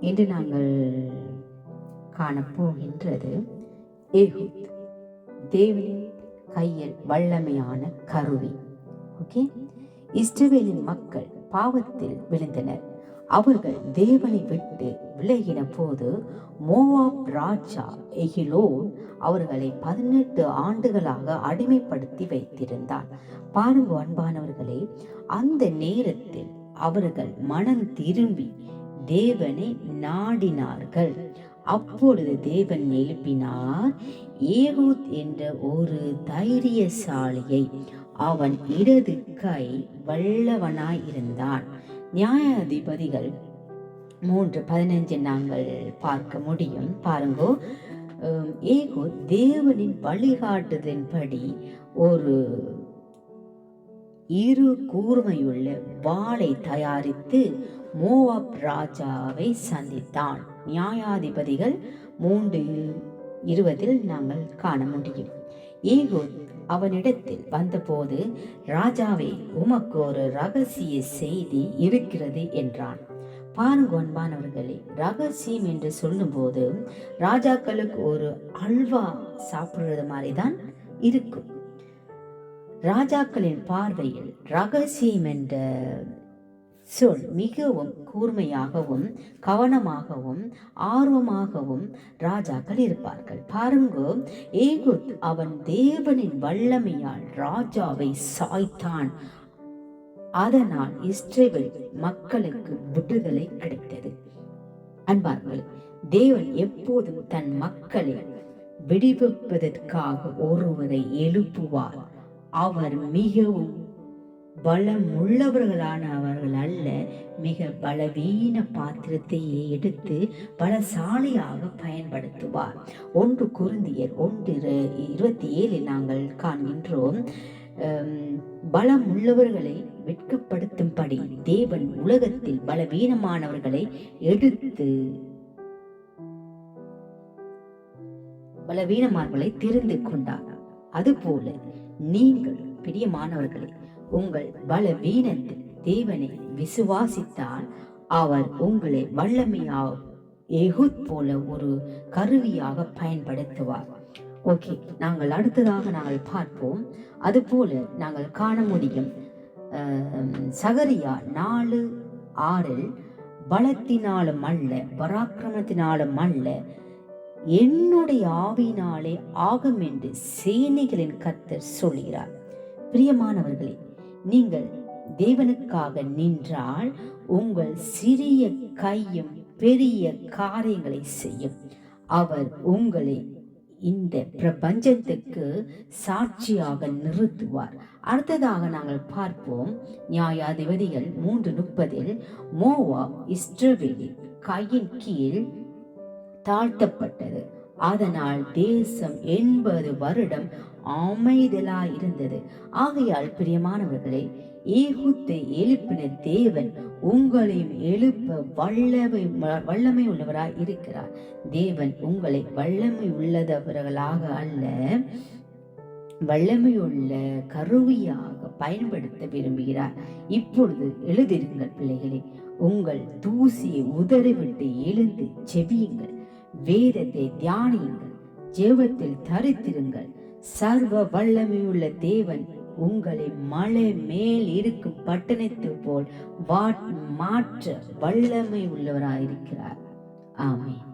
இன்று நாங்கள் காணப்போகின்றது ஏகுத் தேவனின் கையில் வல்லமையான கருவி. ஓகே இஸ்ரவேலின் மக்கள் பாவத்தில் விழுந்தனர். அவர்கள் தேவனை விட்டு விலகின போது மோவாப் ராஜா எகிலோன் அவர்களை பதினெட்டு ஆண்டுகளாக அடிமைப்படுத்தி வைத்திருந்தார். பாருங்க அன்பானவர்களே அந்த நேரத்தில் அவர்கள் மனம் திரும்பி தேவனை நாடினார்கள். அப்பொழுது தேவன் எழுப்பினார் ஏகூத் என்ற ஒரு தைரியசாலியை அவன் இடது கை வல்லவனாய் இருந்தான். நியாயாதிபதிகள் மூன்று பதினஞ்சு நாங்கள் பார்க்க முடியும். பாருங்கோ ஏகோ தேவனின் வழிகாட்டுதலின்படி ஒரு இரு கூர்மையுள்ள வாளை தயாரித்து மோவாப் ராஜாவை சந்தித்தான். நியாயாதிபதிகள் மூன்று இருபதில் நாங்கள் காண முடியும். ஏகோ அவனிடத்தில் வந்தபோது ராஜாவே உமக்கு ஒரு ரகசிய செய்தி இருக்கிறது என்றான். பாருங்க அன்பானவர்களே ரகசியம் என்று சொல்லும்போது ராஜாக்களுக்கு ஒரு அல்வா சாப்பிடுறது மாதிரி தான் இருக்கும். ராஜாக்களின் பார்வையில் ரகசியம் என்ற சொல் மிகவும் கூர்மையாகவும் கவனமாகவும் ஆர்வமாகவும் ராஜாக்கள் இருப்பார்கள். பாருங்க ஏகுத் அவன் தேவனின் வல்லமையால் ராஜாவை சாய்த்தான். அதனால் இஸ்ரேல் மக்களுக்கு விடுதலை கிடைத்தது. அன்பார்கள் தேவன் எப்போதும் தன் மக்களை விடுவிப்பதற்காக ஒருவரை எழுப்புவார். அவர் மிகவும் பலம் உள்ளவர்களான அவர்கள் அல்ல. மிக பலவீன பாத்திரத்தையே எடுத்து பலசாலியாக பயன்படுத்துவார். ஒன்று குருந்தியர் ஒன்று இருபத்தி ஏழில் நாங்கள் காண்கின்றோம். பலம் உள்ளவர்களை வெட்கப்படுத்தும்படி தேவன் உலகத்தில் பலவீனமானவர்களை எடுத்து பலவீனமானவர்களை தெரிந்து கொண்டார். அதுபோல நீங்கள் பிரியமானவர்களே உங்கள் பலவீனத்தில் தேவனை விசுவாசித்தால் அவர் உங்களை வல்லமையாக எகுத் போல ஒரு கருவியாக பயன்படுத்துவார். ஓகே நாங்கள் அடுத்ததாக நாங்கள் பார்ப்போம். அதுபோல நாங்கள் காண முடியும் சகரியா நாலு ஆறில் பலத்தினாலும் அல்ல பராக்கிரமத்தினாலும் அல்ல என்னுடைய ஆவினாலே ஆகும் என்று சேனைகளின் கத்தர் சொல்கிறார் பிரியமானவர்களே நீங்கள் தேவனுக்காக நின்றால் உங்கள் சிறிய கையும் பெரிய காரியங்களை செய்யும். அவர் உங்களை இந்த பிரபஞ்சத்துக்கு சாட்சியாக நிறுத்துவார். அடுத்ததாக நாங்கள் பார்ப்போம். நியாயாதிபதிகள் மூன்று முப்பதில் மோவா இஸ்ரவேலின் கையின் கீழ் தாழ்த்தப்பட்டது. அதனால் தேசம் எண்பது வருடம் அமைதலாய் இருந்தது ஆகையால் பிரியமானவர்களே ஏகுத்தை எழுப்பின தேவன் உங்களையும் எழுப்ப வல்லமை வல்லமை உள்ளவராய் இருக்கிறார். தேவன் உங்களை வல்லமை உள்ளதவர்களாக அல்ல வல்லமையுள்ள கருவியாக பயன்படுத்த விரும்புகிறார். இப்பொழுது எழுதிருங்கள் பிள்ளைகளே உங்கள் தூசியை உதறிவிட்டு எழுந்து செவியுங்கள் வேதத்தை தியானியுங்கள் ஜெபத்தில் தரித்திருங்கள். சர்வ வல்லமையுள்ள தேவன் உங்களை மலை மேல் இருக்கும் பட்டணத்தை போல் வாட் மாற்ற வல்லமை உள்ளவராயிருக்கிறார். ஆமீன்.